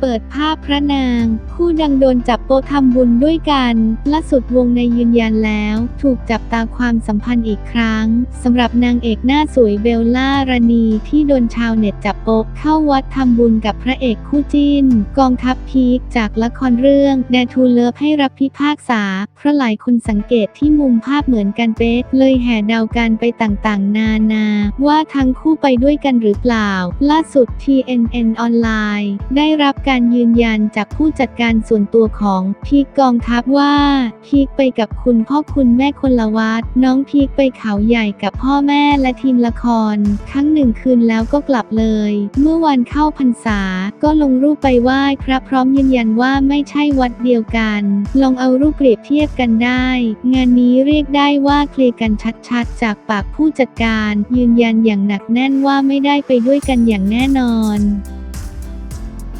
เปิดภาพพระนาง คู่ดังโดนจับโปทำบุญด้วยกันล่าสุดวงในยืนยันแล้ว ถูกจับตาความสัมพันธ์อีกครั้งสำหรับนางเอกหน้าสวยเบลล่ารานีที่โดนชาวเน็ตจับโปเข้าวัดทำบุญกับพระเอกคู่จิ้น กองทัพพีคจากละครเรื่องแดทูเลิฟให้รับพิพากษา เพราะหลายคนสังเกตที่มุมภาพเหมือนกันเป๊ะเลยแห่เดากันไปต่างๆ นานา ว่าทั้งคู่ไปด้วยกันหรือเปล่า ล่าสุด TNN ออนไลน์ได้รับการยืนยันจากผู้จัดการส่วนตัวของพีคกองทัพว่า พีคไปกับคุณพ่อคุณแม่คนละวัดน้องพีคไปเขาใหญ่กับพ่อแม่และทีมละคร ครั้งหนึ่งคืนแล้วก็กลับเลย เมื่อวันเข้าพรรษาก็ลงรูปไปไหว้พระพร้อมยืนยันว่าไม่ใช่วัดเดียวกัน ลองเอารูปเปรียบเทียบกันได้ งานนี้เรียกได้ว่าเคลียร์กันชัดๆ จากปากผู้จัดการ ยืนยันอย่างหนักแน่นว่าไม่ได้ไปด้วยกันอย่างแน่นอน